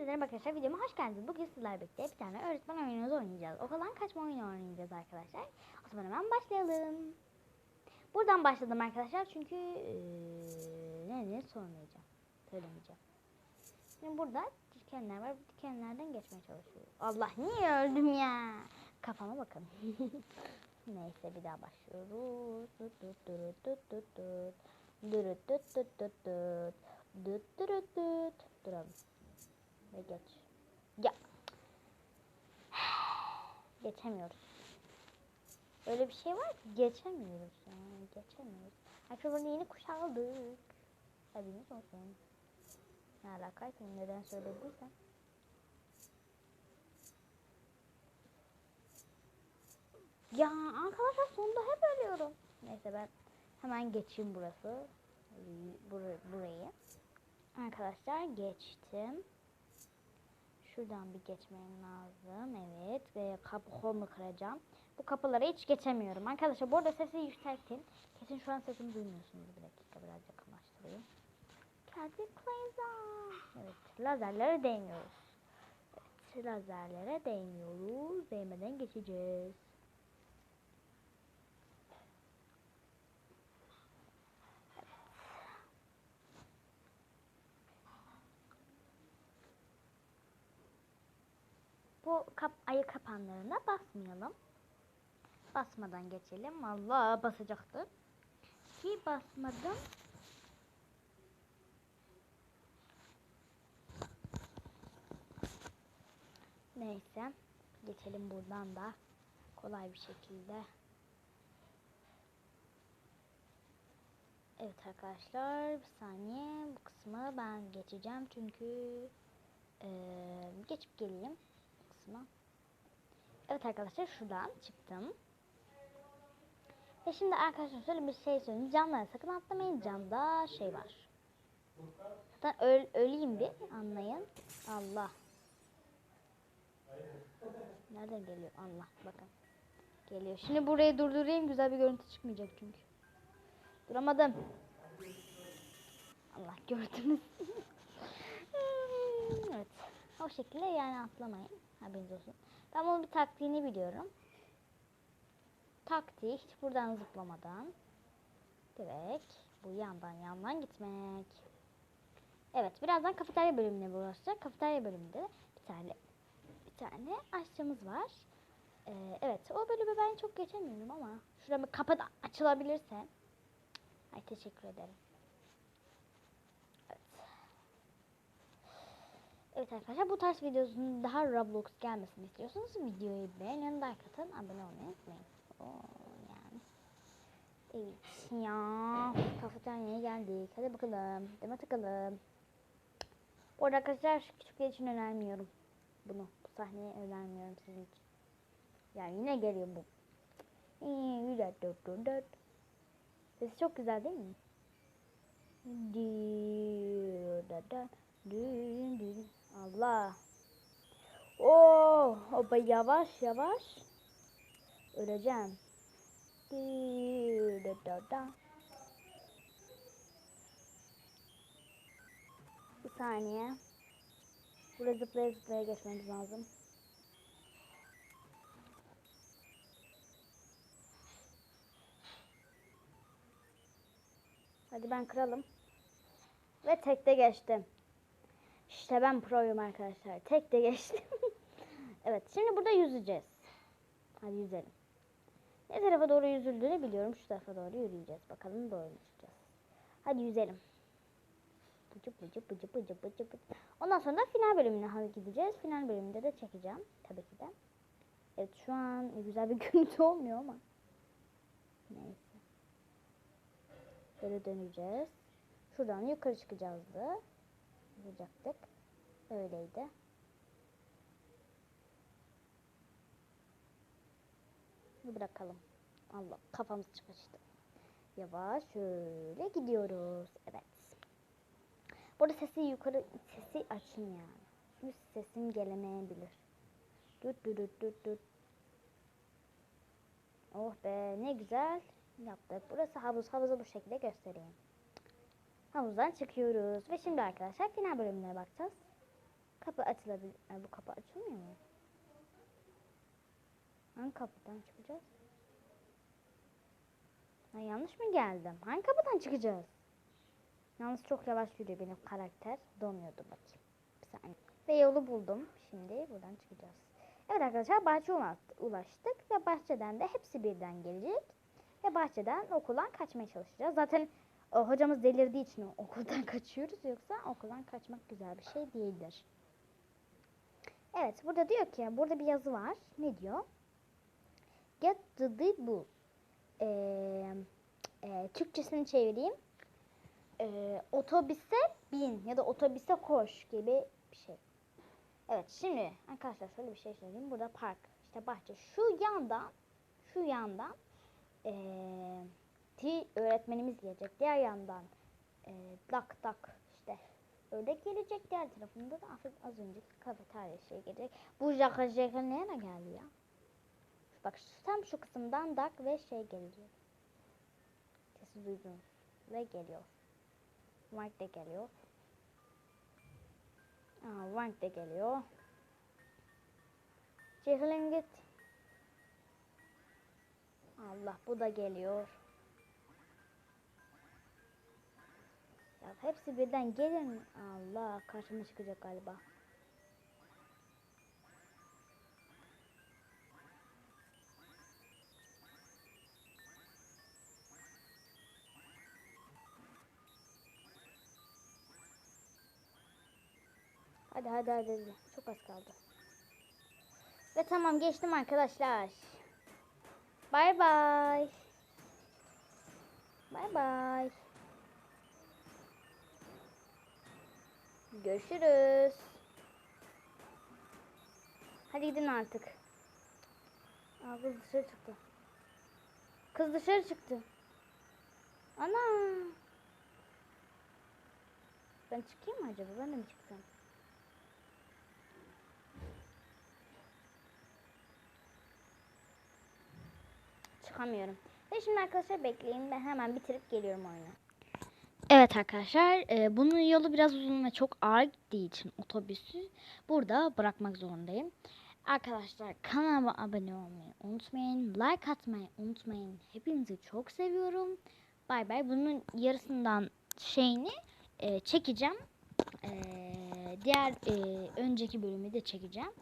Hepinize arkadaşlar videoma hoş geldiniz. Bugün sizlerle birlikte bir tane öğretmen oyunumuzu oynayacağız. Okuldan kaçma oyunu oynayacağız arkadaşlar. O zaman hemen başlayalım. Buradan başladım arkadaşlar çünkü eee, ne ne sormayacağım. Söylemeyeceğim. Şimdi burada dikenler var. Bu dikenlerden geçmeye çalışıyoruz. Allah niye öldüm ya? Kafama bakın. Neyse bir daha başlıyoruz. Tut tut tut tut tut tut. Dürüt tut tut tut tut. Düt dürüt düt. Duralım. Ve geç. Ya. Geçemiyoruz. Öyle bir şey var ki geçemiyoruz yani geçemiyoruz. Arkadaşlar yeni kuş aldık. Haberiniz olsun. Ne alakaysa neden söylediysem. Ya arkadaşlar sonunda hep ölüyorum. Neyse ben hemen geçeyim burası. Burayı, burayı. Arkadaşlar geçtim. Şuradan bir geçmem lazım. Evet. Ve kapı kolumu kıracağım. Bu kapıları hiç geçemiyorum. Arkadaşlar bu arada sesi yükseltin. Kesin şu an sesimi duymuyorsunuz. Bir dakika biraz yakınlaştırayım. Geldik Clayza. Evet. Lazerlere değmiyoruz. Evet. Lazerlere değmiyoruz. Değmeden geçeceğiz. Bu kap ayı kapanlarına basmayalım. Basmadan geçelim. Allah basacaktı. Ki basmadım. Neyse. Geçelim buradan da. Kolay bir şekilde. Evet arkadaşlar bir saniye bu kısmı ben geçeceğim çünkü eee, geçip geleyim kısma. Evet arkadaşlar şuradan çıktım. Ve şimdi arkadaşlar şöyle bir şey söyleyeyim. Camlara sakın atlamayın. Camda şey var. Zaten öl, öleyim bir anlayın. Allah. Nereden geliyor? Allah bakın. Geliyor. Şimdi burayı durdurayım. Güzel bir görüntü çıkmayacak çünkü. Duramadım. Allah gördünüz. şekilde yani atlamayın. Haberiniz olsun. Ben bunun bir taktiğini biliyorum. Taktiği hiç buradan zıplamadan direkt bu yandan yandan gitmek. Evet birazdan kafeterya bölümüne bulaşacak. Kafeterya bölümünde bir tane bir tane aşçımız var. Ee, evet o bölümü ben çok geçemiyorum ama kapı da açılabilirse. Ay teşekkür ederim. Evet arkadaşlar bu tarz videosunun daha Roblox gelmesini istiyorsanız videoyu beğenin, like atın, abone olmayı unutmayın. Yani. Evet ya kafeteryaya geldik. Hadi bakalım. Deme takalım. Bu arada arkadaşlar küçükler için önermiyorum. Bunu. Bu sahneyi önermiyorum sizin için. Yani yine geliyor bu. Sesi çok güzel değil mi? Allah. Oo, oba yavaş yavaş. Öleceğim. Bir saniye. Buraya zıplaya zıplaya geçmemiz lazım. Hadi ben kralım. Ve tekte geçtim. İşte ben proyum arkadaşlar. Tekte geçtim. evet şimdi burada yüzeceğiz. Hadi yüzelim. Ne tarafa doğru yüzüldüğünü biliyorum. Şu tarafa doğru yürüyeceğiz. Bakalım doğru yüzeceğiz. Hadi yüzelim. Bıcı bıcı bıcı bıcı bıcı bıcı. Ondan sonra da final bölümüne gideceğiz. Final bölümünde de çekeceğim. Tabii ki de. Evet şu an güzel bir görüntü olmuyor ama. Neyse. Böyle döneceğiz. Şuradan yukarı çıkacağızdı. Yapacaktık. Öyleydi. Bırakalım. Allah kafamız çıkıştı. Yavaş şöyle gidiyoruz. Evet. Burada sesi yukarı sesi açın yani. Çünkü sesim gelemeyebilir. Dut dut dut dut dut. Oh be ne güzel yaptık. Burası havuz. Havuzu bu şekilde göstereyim. Havuzdan çıkıyoruz. Ve şimdi arkadaşlar final bölümüne bakacağız. Kapı açılabilir. Ay, bu kapı açılmıyor mu? Hangi kapıdan çıkacağız? Ha, yanlış mı geldim? Hangi kapıdan çıkacağız? Yalnız çok yavaş yürüyor benim karakter. Donuyordu bakayım. Bir saniye. Ve yolu buldum. Şimdi buradan çıkacağız. Evet arkadaşlar bahçeye ula- ulaştık. Ve bahçeden de hepsi birden gelecek. Ve bahçeden okuldan kaçmaya çalışacağız. Zaten hocamız delirdiği için okuldan kaçıyoruz. Yoksa okuldan kaçmak güzel bir şey değildir. Evet burada diyor ki burada bir yazı var. Ne diyor? Get the bus. Ee, e, Türkçesini çevireyim. Ee, otobüse bin ya da otobüse koş gibi bir şey. Evet şimdi arkadaşlar şöyle bir şey söyleyeyim. Burada park işte bahçe şu yandan şu yandan ee, ti öğretmenimiz gelecek. Diğer yandan ee, dak dak işte ördek gelecek. Diğer tarafında da az, önceki kafeterya şey gelecek. Bu jaka jaka nereye geldi ya? Bak şu- tam şu kısımdan dak ve şey geliyor. Sesi duydunuz ve geliyor. White de geliyor. Aa, White de geliyor. Çekilin git. Allah bu da geliyor. Ya hepsi birden gelin. Allah karşıma çıkacak galiba. Hadi hadi hadi. hadi. Çok az kaldı. Ve tamam geçtim arkadaşlar. Bay bay. Bay bay. Görüşürüz. Hadi gidin artık. Aa, kız dışarı çıktı. Kız dışarı çıktı. Ana. Ben çıkayım mı acaba? Ben de mi çıksam? Çıkamıyorum. Ve şimdi arkadaşlar bekleyin. Ben hemen bitirip geliyorum oyunu. Evet arkadaşlar. e, bunun yolu biraz uzun ve çok ağır gittiği için otobüsü burada bırakmak zorundayım. Arkadaşlar kanalıma abone olmayı unutmayın. Like atmayı unutmayın. Hepinizi çok seviyorum. Bay bay. Bunun yarısından şeyini e, çekeceğim. E, diğer e, önceki bölümü de çekeceğim.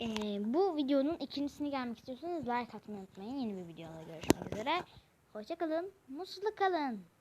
E, bu videonun ikincisini gelmek istiyorsanız like atmayı unutmayın. Yeni bir videoda görüşmek üzere. Hoşçakalın. Mutlu kalın.